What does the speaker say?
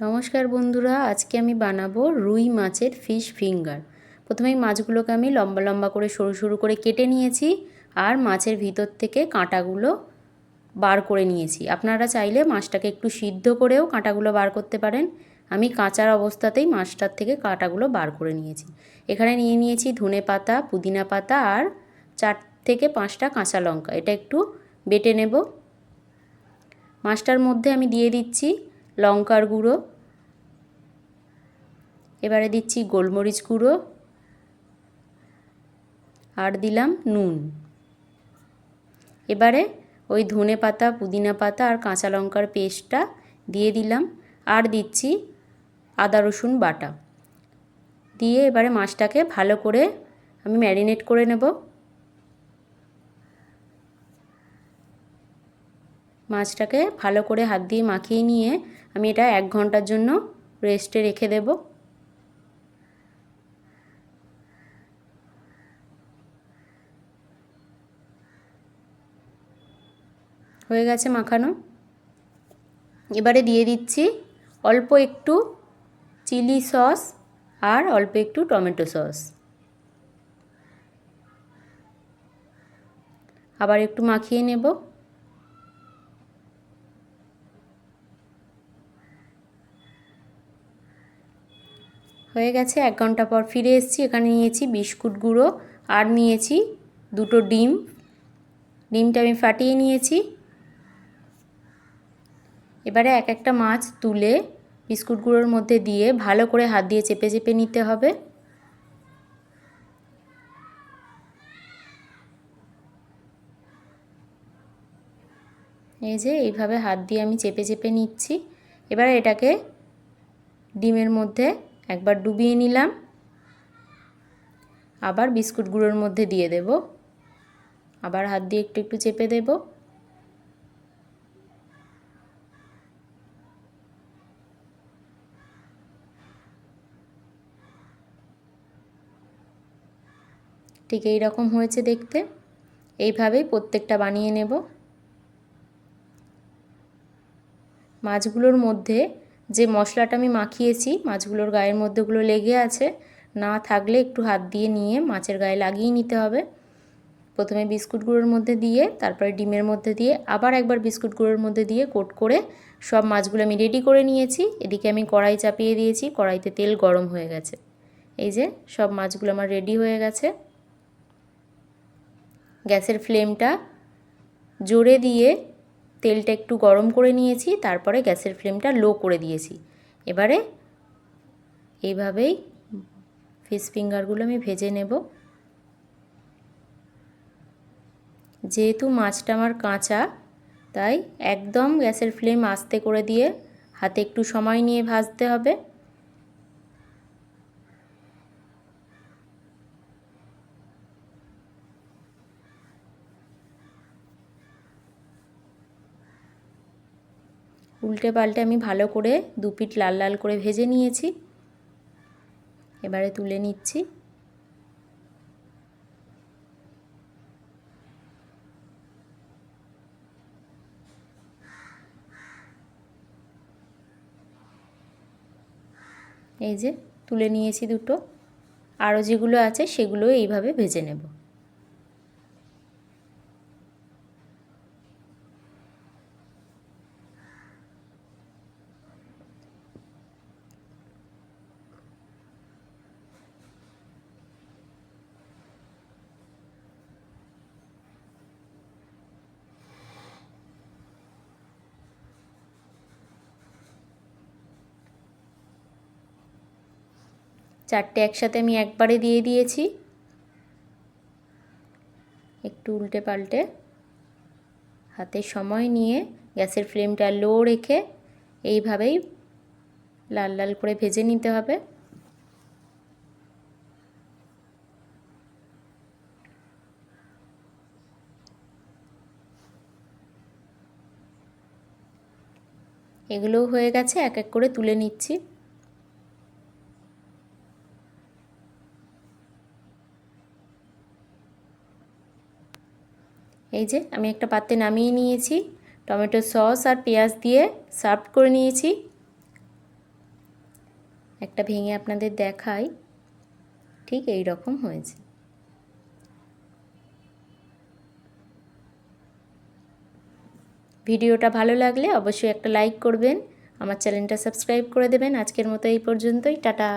নমস্কার বন্ধুরা, আজকে আমি বানাবো রুই মাছের ফিশ ফিঙ্গার প্রথমেই মাছগুলোকে আমি লম্বা লম্বা করে সরু সরু করে কেটে নিয়েছি আর মাছের ভিতর থেকে কাঁটাগুলো বার করে নিয়েছি। আপনারা চাইলে মাছটাকে একটু সিদ্ধ করেও কাঁটাগুলো বার করতে পারেন। আমি কাঁচার অবস্থাতেই মাছটার থেকে কাঁটাগুলো বার করে নিয়েছি। এখানে নিয়ে নিয়েছি ধনে পাতা, পুদিনা পাতা আর চার থেকে পাঁচটা কাঁচা লঙ্কা। এটা একটু বেটে নেব। মাছটার মধ্যে আমি দিয়ে দিচ্ছি লঙ্কার গুঁড়ো। এবারে দিচ্ছি গোলমরিচ গুঁড়ো। আর দিলাম নুন। এবারে ওই ধনে পাতা, পুদিনা পাতা আর কাঁচা লঙ্কার পেস্টটা দিয়ে দিলাম। আর দিচ্ছি আদা রসুন বাটা। দিয়ে এবারে মাছটাকে ভালো করে আমি ম্যারিনেট করে নেব। মাছটাকে ভালো করে হাত দিয়ে মাখিয়ে নিয়ে আমি এটা এক ঘণ্টার জন্য রেস্টে রেখে দেব। হয়ে গেছে মাখানো। এবারে দিয়ে দিচ্ছি অল্প একটু চিলি সস আর অল্প একটু টমেটো সস। আবার একটু মাখিয়ে নেব। হয়ে গেছে, এক ঘণ্টা পর ফিরে এসেছি। এখানে নিয়েছি বিস্কুট গুঁড়ো আর নিয়েছি দুটো ডিম। ডিমটা আমি ফাটিয়ে নিয়েছি। এবারে এক একটা মাছ তুলে বিস্কুট গুঁড়োর মধ্যে দিয়ে ভালো করে হাত দিয়ে চেপে চেপে নিতে হবে। এই যে এইভাবে হাত দিয়ে আমি চেপে চেপে নিচ্ছি। এবার এটাকে ডিমের মধ্যে একবার ডুবিয়ে নিলাম। আবার বিস্কুট গুঁড়োর মধ্যে দিয়ে দেব। আবার হাত দিয়ে একটু একটু চেপে দেব। ঠিক এই রকম হয়েছে দেখতে। এইভাবেই প্রত্যেকটা বানিয়ে নেব। মাছগুলোর মধ্যে যে মশলাটা আমি মাখিয়েছি, মাছগুলোর গায়ের মধ্যেগুলো লেগে আছে, না থাকলে একটু হাত দিয়ে নিয়ে মাছের গায়ে লাগিয়ে নিতে হবে। প্রথমে বিস্কুট গুঁড়োর মধ্যে দিয়ে, তারপরে ডিমের মধ্যে দিয়ে, আবার একবার বিস্কুট গুঁড়োর মধ্যে দিয়ে কোট করে সব মাছগুলো আমি রেডি করে নিয়েছি। এদিকে আমি কড়াই চাপিয়ে দিয়েছি, কড়াইতে তেল গরম হয়ে গেছে। এই যে সব মাছগুলো আমার রেডি হয়ে গেছে। গ্যাসের ফ্লেমটা জোরে দিয়ে তেলটা একটু গরম করে নিয়েছি, তারপরে গ্যাসের ফ্লেমটা লো করে দিয়েছি। এবারে এইভাবেই ফিশ ফিঙ্গারগুলো আমি ভেজে নেব। যেহেতু মাছটা আমার কাঁচা, তাই একদম গ্যাসের ফ্লেম আস্তে করে দিয়ে হাতে একটু সময় নিয়ে ভাজতে হবে। উল্টে পাল্টে আমি ভালো করে দু পিঠ লাল লাল করে ভেজে নিয়েছি। এবারে তুলে নিচ্ছি। এই যে তুলে নিয়েছি দুটো। আরও যেগুলো আছে সেগুলো এইভাবে ভেজে নেব। চারটে একসাথে আমি একবারে দিয়ে দিয়েছি। একটু উল্টে পাল্টে। হাতে সময় নিয়ে গ্যাসের ফ্লেমটা লো রেখে এইভাবেই লাল লাল করে ভেজে নিতে হবে। এগুলোও হয়ে গেছে, এক এক করে তুলে নিচ্ছি। এই যে আমি একটা পাত্রে নামিয়ে নিয়েছি, টমেটো সস আর পেঁয়াজ দিয়ে সার্ভ করে নিয়েছি। একটা ভেঙে আপনাদের দেখাই, ঠিক এই রকম হয়েছে। ভিডিওটা ভালো লাগলে অবশ্যই একটা লাইক করবেন, আমার চ্যানেলটা সাবস্ক্রাইব করে দেবেন। আজকের মতো এই পর্যন্তই, টাটা।